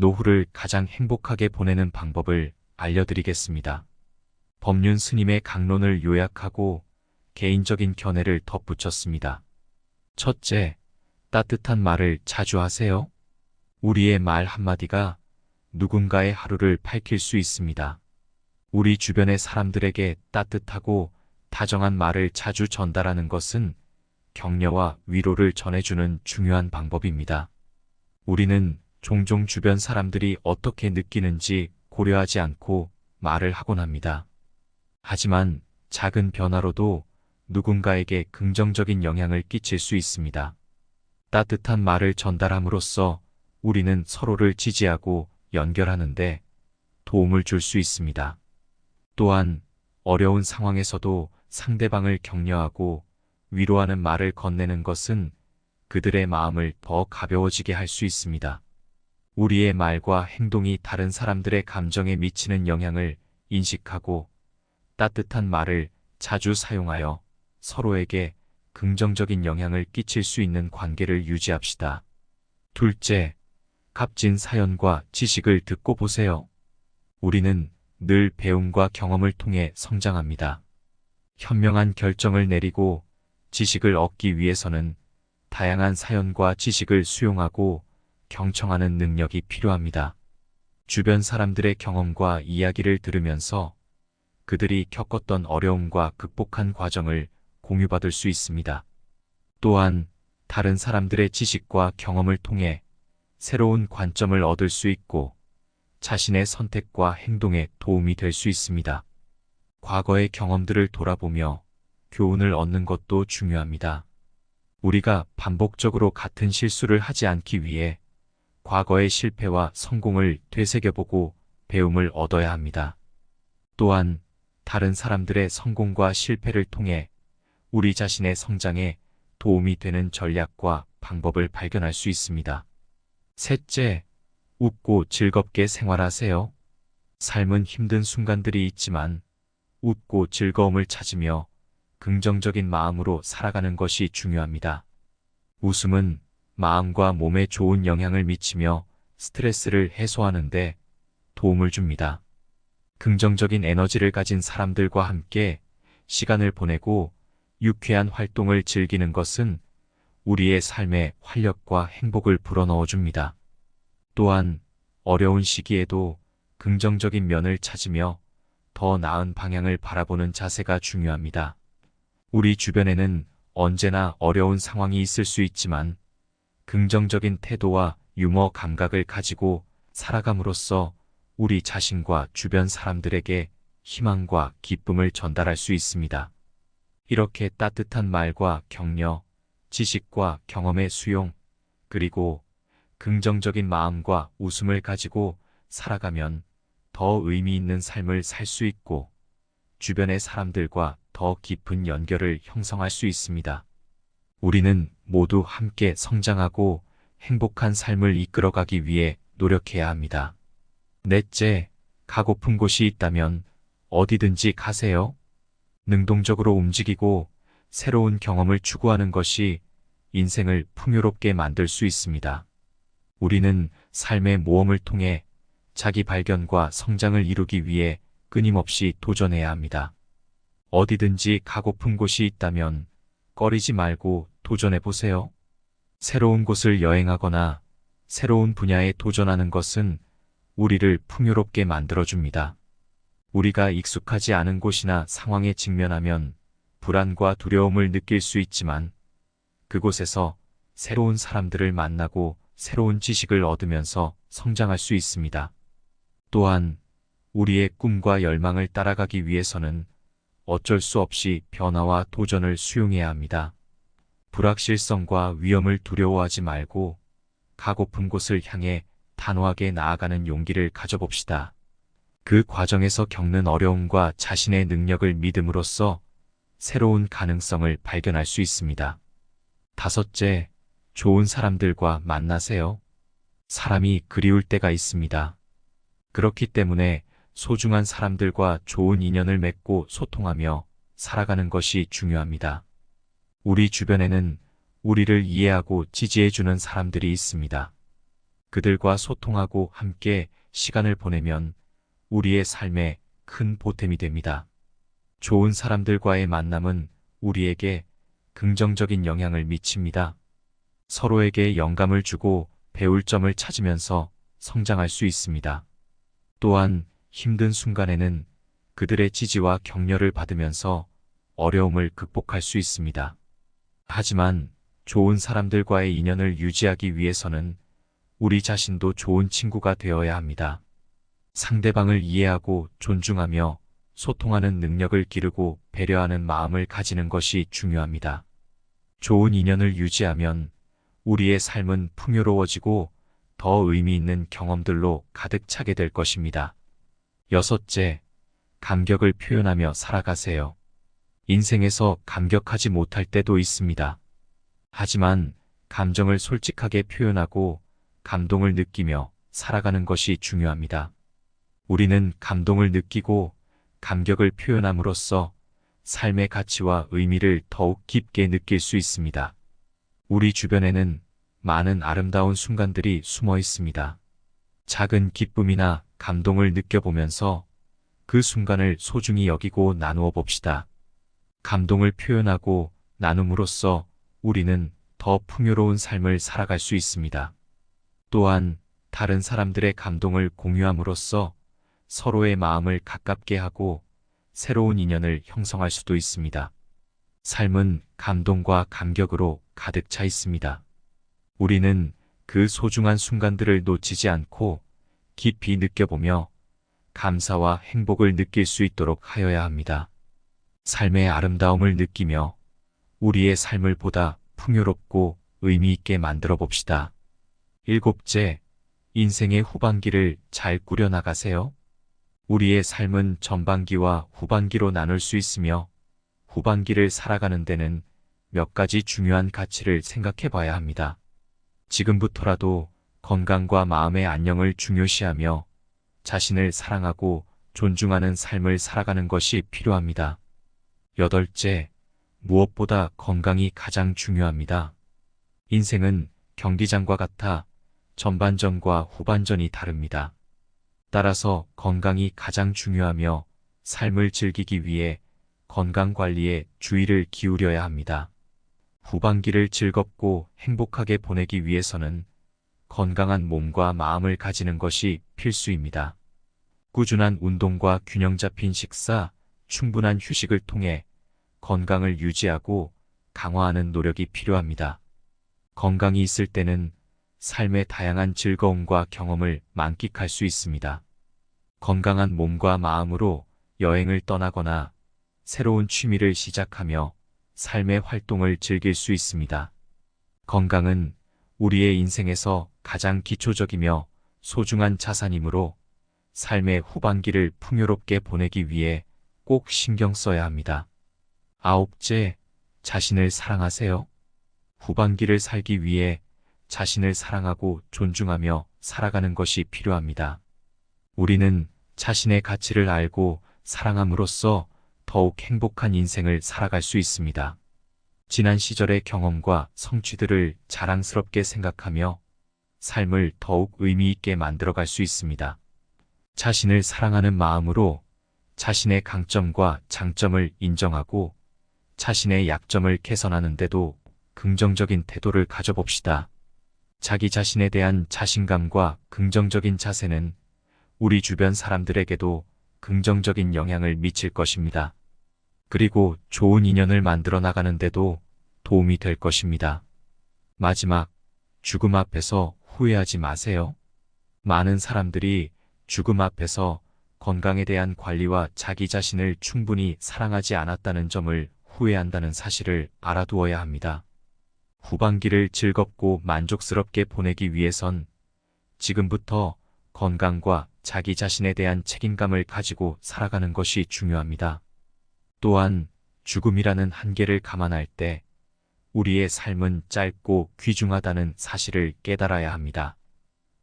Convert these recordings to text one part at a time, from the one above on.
노후를 가장 행복하게 보내는 방법을 알려드리겠습니다. 법륜 스님의 강론을 요약하고 개인적인 견해를 덧붙였습니다. 첫째, 따뜻한 말을 자주 하세요. 우리의 말 한마디가 누군가의 하루를 밝힐 수 있습니다. 우리 주변의 사람들에게 따뜻하고 다정한 말을 자주 전달하는 것은 격려와 위로를 전해주는 중요한 방법입니다. 우리는 종종 주변 사람들이 어떻게 느끼는지 고려하지 않고 말을 하곤 합니다. 하지만 작은 변화로도 누군가에게 긍정적인 영향을 끼칠 수 있습니다. 따뜻한 말을 전달함으로써 우리는 서로를 지지하고 연결하는데 도움을 줄 수 있습니다. 또한 어려운 상황에서도 상대방을 격려하고 위로하는 말을 건네는 것은 그들의 마음을 더 가벼워지게 할 수 있습니다. 우리의 말과 행동이 다른 사람들의 감정에 미치는 영향을 인식하고 따뜻한 말을 자주 사용하여 서로에게 긍정적인 영향을 끼칠 수 있는 관계를 유지합시다. 둘째, 값진 사연과 지식을 듣고 보세요. 우리는 늘 배움과 경험을 통해 성장합니다. 현명한 결정을 내리고 지식을 얻기 위해서는 다양한 사연과 지식을 수용하고 경청하는 능력이 필요합니다. 주변 사람들의 경험과 이야기를 들으면서 그들이 겪었던 어려움과 극복한 과정을 공유받을 수 있습니다. 또한 다른 사람들의 지식과 경험을 통해 새로운 관점을 얻을 수 있고 자신의 선택과 행동에 도움이 될 수 있습니다. 과거의 경험들을 돌아보며 교훈을 얻는 것도 중요합니다. 우리가 반복적으로 같은 실수를 하지 않기 위해 과거의 실패와 성공을 되새겨보고 배움을 얻어야 합니다. 또한 다른 사람들의 성공과 실패를 통해 우리 자신의 성장에 도움이 되는 전략과 방법을 발견할 수 있습니다. 셋째, 웃고 즐겁게 생활하세요. 삶은 힘든 순간들이 있지만 웃고 즐거움을 찾으며 긍정적인 마음으로 살아가는 것이 중요합니다. 웃음은 마음과 몸에 좋은 영향을 미치며 스트레스를 해소하는데 도움을 줍니다. 긍정적인 에너지를 가진 사람들과 함께 시간을 보내고 유쾌한 활동을 즐기는 것은 우리의 삶에 활력과 행복을 불어넣어 줍니다. 또한 어려운 시기에도 긍정적인 면을 찾으며 더 나은 방향을 바라보는 자세가 중요합니다. 우리 주변에는 언제나 어려운 상황이 있을 수 있지만 긍정적인 태도와 유머 감각을 가지고 살아감으로써 우리 자신과 주변 사람들에게 희망과 기쁨을 전달할 수 있습니다. 이렇게 따뜻한 말과 격려, 지식과 경험의 수용, 그리고 긍정적인 마음과 웃음을 가지고 살아가면 더 의미 있는 삶을 살 수 있고 주변의 사람들과 더 깊은 연결을 형성할 수 있습니다. 우리는 모두 함께 성장하고 행복한 삶을 이끌어가기 위해 노력해야 합니다. 넷째, 가고픈 곳이 있다면 어디든지 가세요. 능동적으로 움직이고 새로운 경험을 추구하는 것이 인생을 풍요롭게 만들 수 있습니다. 우리는 삶의 모험을 통해 자기 발견과 성장을 이루기 위해 끊임없이 도전해야 합니다. 어디든지 가고픈 곳이 있다면 꺼리지 말고 도전해 보세요. 새로운 곳을 여행하거나 새로운 분야에 도전하는 것은 우리를 풍요롭게 만들어줍니다. 우리가 익숙하지 않은 곳이나 상황에 직면하면 불안과 두려움을 느낄 수 있지만 그곳에서 새로운 사람들을 만나고 새로운 지식을 얻으면서 성장할 수 있습니다. 또한 우리의 꿈과 열망을 따라가기 위해서는 어쩔 수 없이 변화와 도전을 수용해야 합니다. 불확실성과 위험을 두려워하지 말고 가고픈 곳을 향해 단호하게 나아가는 용기를 가져봅시다. 그 과정에서 겪는 어려움과 자신의 능력을 믿음으로써 새로운 가능성을 발견할 수 있습니다. 다섯째, 좋은 사람들과 만나세요. 사람이 그리울 때가 있습니다. 그렇기 때문에 소중한 사람들과 좋은 인연을 맺고 소통하며 살아가는 것이 중요합니다. 우리 주변에는 우리를 이해하고 지지해주는 사람들이 있습니다. 그들과 소통하고 함께 시간을 보내면 우리의 삶에 큰 보탬이 됩니다. 좋은 사람들과의 만남은 우리에게 긍정적인 영향을 미칩니다. 서로에게 영감을 주고 배울 점을 찾으면서 성장할 수 있습니다. 또한 힘든 순간에는 그들의 지지와 격려를 받으면서 어려움을 극복할 수 있습니다. 하지만 좋은 사람들과의 인연을 유지하기 위해서는 우리 자신도 좋은 친구가 되어야 합니다. 상대방을 이해하고 존중하며 소통하는 능력을 기르고 배려하는 마음을 가지는 것이 중요합니다. 좋은 인연을 유지하면 우리의 삶은 풍요로워지고 더 의미 있는 경험들로 가득 차게 될 것입니다. 여섯째, 감격을 표현하며 살아가세요. 인생에서 감격하지 못할 때도 있습니다. 하지만 감정을 솔직하게 표현하고 감동을 느끼며 살아가는 것이 중요합니다. 우리는 감동을 느끼고 감격을 표현함으로써 삶의 가치와 의미를 더욱 깊게 느낄 수 있습니다. 우리 주변에는 많은 아름다운 순간들이 숨어 있습니다. 작은 기쁨이나 감동을 느껴보면서 그 순간을 소중히 여기고 나누어 봅시다. 감동을 표현하고 나눔으로써 우리는 더 풍요로운 삶을 살아갈 수 있습니다. 또한 다른 사람들의 감동을 공유함으로써 서로의 마음을 가깝게 하고 새로운 인연을 형성할 수도 있습니다. 삶은 감동과 감격으로 가득 차 있습니다. 우리는 그 소중한 순간들을 놓치지 않고 깊이 느껴보며 감사와 행복을 느낄 수 있도록 하여야 합니다. 삶의 아름다움을 느끼며 우리의 삶을 보다 풍요롭고 의미 있게 만들어 봅시다. 일곱째, 인생의 후반기를 잘 꾸려나가세요. 우리의 삶은 전반기와 후반기로 나눌 수 있으며 후반기를 살아가는 데는 몇 가지 중요한 가치를 생각해 봐야 합니다. 지금부터라도 건강과 마음의 안녕을 중요시하며 자신을 사랑하고 존중하는 삶을 살아가는 것이 필요합니다. 여덟째, 무엇보다 건강이 가장 중요합니다. 인생은 경기장과 같아 전반전과 후반전이 다릅니다. 따라서 건강이 가장 중요하며 삶을 즐기기 위해 건강 관리에 주의를 기울여야 합니다. 후반기를 즐겁고 행복하게 보내기 위해서는 건강한 몸과 마음을 가지는 것이 필수입니다. 꾸준한 운동과 균형 잡힌 식사, 충분한 휴식을 통해 건강을 유지하고 강화하는 노력이 필요합니다. 건강이 있을 때는 삶의 다양한 즐거움과 경험을 만끽할 수 있습니다. 건강한 몸과 마음으로 여행을 떠나거나 새로운 취미를 시작하며 삶의 활동을 즐길 수 있습니다. 건강은 우리의 인생에서 가장 기초적이며 소중한 자산이므로 삶의 후반기를 풍요롭게 보내기 위해 꼭 신경 써야 합니다. 아홉째, 자신을 사랑하세요. 후반기를 살기 위해 자신을 사랑하고 존중하며 살아가는 것이 필요합니다. 우리는 자신의 가치를 알고 사랑함으로써 더욱 행복한 인생을 살아갈 수 있습니다. 지난 시절의 경험과 성취들을 자랑스럽게 생각하며 삶을 더욱 의미 있게 만들어갈 수 있습니다. 자신을 사랑하는 마음으로 자신의 강점과 장점을 인정하고 자신의 약점을 개선하는데도 긍정적인 태도를 가져봅시다. 자기 자신에 대한 자신감과 긍정적인 자세는 우리 주변 사람들에게도 긍정적인 영향을 미칠 것입니다. 그리고 좋은 인연을 만들어 나가는데도 도움이 될 것입니다. 마지막, 죽음 앞에서 후회하지 마세요. 많은 사람들이 죽음 앞에서 건강에 대한 관리와 자기 자신을 충분히 사랑하지 않았다는 점을 후회한다는 사실을 알아두어야 합니다. 후반기를 즐겁고 만족스럽게 보내기 위해선 지금부터 건강과 자기 자신에 대한 책임감을 가지고 살아가는 것이 중요합니다. 또한 죽음이라는 한계를 감안할 때 우리의 삶은 짧고 귀중하다는 사실을 깨달아야 합니다.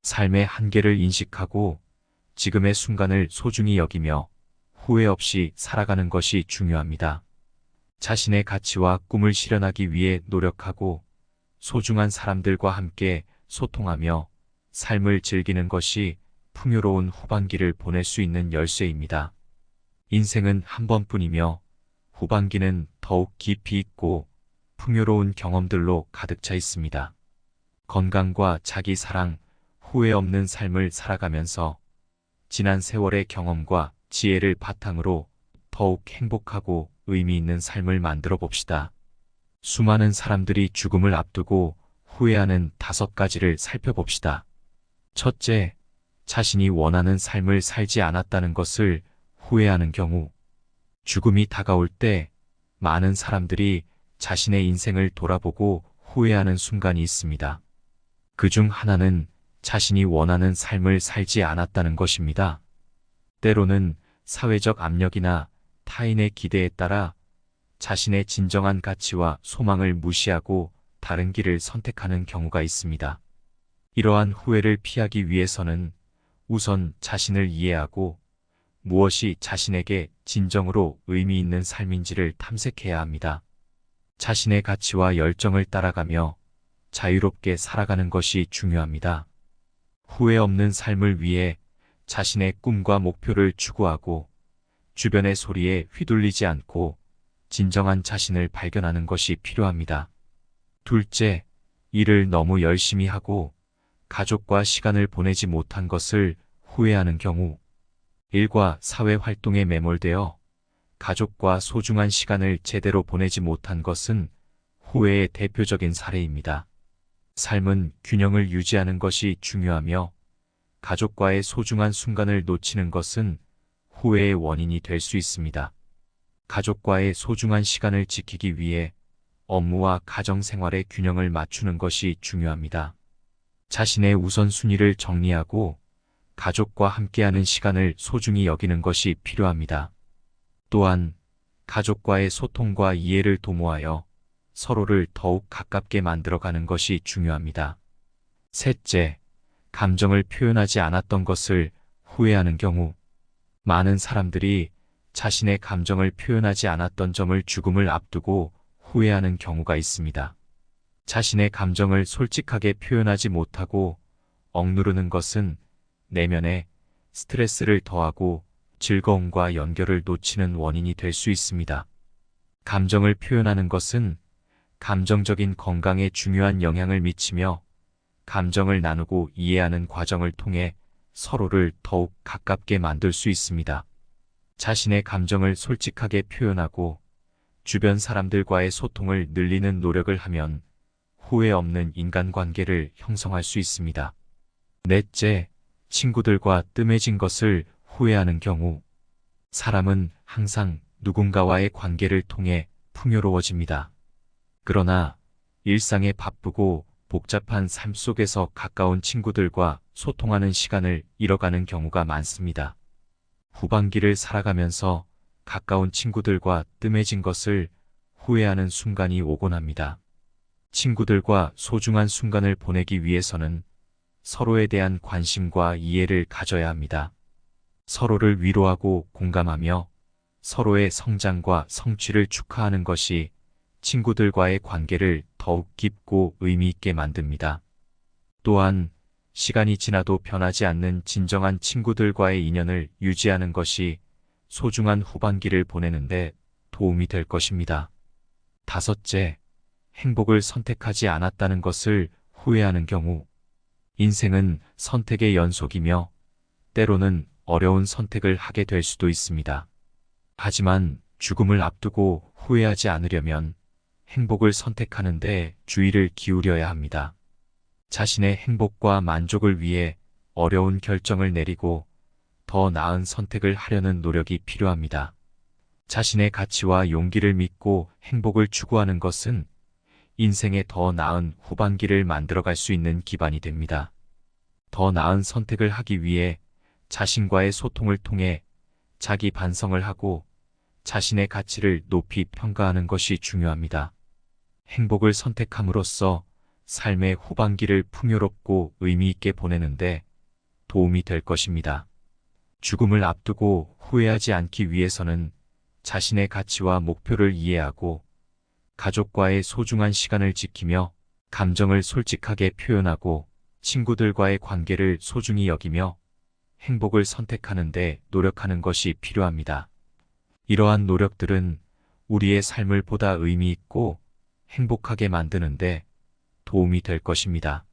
삶의 한계를 인식하고 지금의 순간을 소중히 여기며 후회 없이 살아가는 것이 중요합니다. 자신의 가치와 꿈을 실현하기 위해 노력하고 소중한 사람들과 함께 소통하며 삶을 즐기는 것이 풍요로운 후반기를 보낼 수 있는 열쇠입니다. 인생은 한 번뿐이며 후반기는 더욱 깊이 있고 풍요로운 경험들로 가득 차 있습니다. 건강과 자기 사랑, 후회 없는 삶을 살아가면서 지난 세월의 경험과 지혜를 바탕으로 더욱 행복하고 의미 있는 삶을 만들어 봅시다. 수많은 사람들이 죽음을 앞두고 후회하는 다섯 가지를 살펴봅시다. 첫째, 자신이 원하는 삶을 살지 않았다는 것을 후회하는 경우. 죽음이 다가올 때 많은 사람들이 자신의 인생을 돌아보고 후회하는 순간이 있습니다. 그 중 하나는 자신이 원하는 삶을 살지 않았다는 것입니다. 때로는 사회적 압력이나 타인의 기대에 따라 자신의 진정한 가치와 소망을 무시하고 다른 길을 선택하는 경우가 있습니다. 이러한 후회를 피하기 위해서는 우선 자신을 이해하고 무엇이 자신에게 진정으로 의미 있는 삶인지를 탐색해야 합니다. 자신의 가치와 열정을 따라가며 자유롭게 살아가는 것이 중요합니다. 후회 없는 삶을 위해 자신의 꿈과 목표를 추구하고 주변의 소리에 휘둘리지 않고 진정한 자신을 발견하는 것이 필요합니다. 둘째, 일을 너무 열심히 하고 가족과 시간을 보내지 못한 것을 후회하는 경우 일과 사회 활동에 매몰되어 가족과 소중한 시간을 제대로 보내지 못한 것은 후회의 대표적인 사례입니다. 삶은 균형을 유지하는 것이 중요하며 가족과의 소중한 순간을 놓치는 것은 후회의 원인이 될 수 있습니다. 가족과의 소중한 시간을 지키기 위해 업무와 가정 생활의 균형을 맞추는 것이 중요합니다. 자신의 우선순위를 정리하고 가족과 함께하는 시간을 소중히 여기는 것이 필요합니다. 또한 가족과의 소통과 이해를 도모하여 서로를 더욱 가깝게 만들어가는 것이 중요합니다. 셋째, 감정을 표현하지 않았던 것을 후회하는 경우 많은 사람들이 자신의 감정을 표현하지 않았던 점을 죽음을 앞두고 후회하는 경우가 있습니다. 자신의 감정을 솔직하게 표현하지 못하고 억누르는 것은 내면에 스트레스를 더하고 즐거움과 연결을 놓치는 원인이 될 수 있습니다. 감정을 표현하는 것은 감정적인 건강에 중요한 영향을 미치며 감정을 나누고 이해하는 과정을 통해 서로를 더욱 가깝게 만들 수 있습니다. 자신의 감정을 솔직하게 표현하고 주변 사람들과의 소통을 늘리는 노력을 하면 후회 없는 인간관계를 형성할 수 있습니다. 넷째, 친구들과 뜸해진 것을 후회하는 경우 사람은 항상 누군가와의 관계를 통해 풍요로워집니다. 그러나 일상에 바쁘고 복잡한 삶 속에서 가까운 친구들과 소통하는 시간을 잃어가는 경우가 많습니다. 후반기를 살아가면서 가까운 친구들과 뜸해진 것을 후회하는 순간이 오곤 합니다. 친구들과 소중한 순간을 보내기 위해서는 서로에 대한 관심과 이해를 가져야 합니다. 서로를 위로하고 공감하며 서로의 성장과 성취를 축하하는 것이 친구들과의 관계를 더욱 깊고 의미 있게 만듭니다. 또한 시간이 지나도 변하지 않는 진정한 친구들과의 인연을 유지하는 것이 소중한 후반기를 보내는데 도움이 될 것입니다. 다섯째, 행복을 선택하지 않았다는 것을 후회하는 경우 인생은 선택의 연속이며 때로는 어려운 선택을 하게 될 수도 있습니다. 하지만 죽음을 앞두고 후회하지 않으려면 행복을 선택하는데 주의를 기울여야 합니다. 자신의 행복과 만족을 위해 어려운 결정을 내리고 더 나은 선택을 하려는 노력이 필요합니다. 자신의 가치와 용기를 믿고 행복을 추구하는 것은 인생의 더 나은 후반기를 만들어갈 수 있는 기반이 됩니다. 더 나은 선택을 하기 위해 자신과의 소통을 통해 자기 반성을 하고 자신의 가치를 높이 평가하는 것이 중요합니다. 행복을 선택함으로써 삶의 후반기를 풍요롭고 의미 있게 보내는데 도움이 될 것입니다. 죽음을 앞두고 후회하지 않기 위해서는 자신의 가치와 목표를 이해하고 가족과의 소중한 시간을 지키며 감정을 솔직하게 표현하고 친구들과의 관계를 소중히 여기며 행복을 선택하는데 노력하는 것이 필요합니다. 이러한 노력들은 우리의 삶을 보다 의미 있고 행복하게 만드는데 도움이 될 것입니다.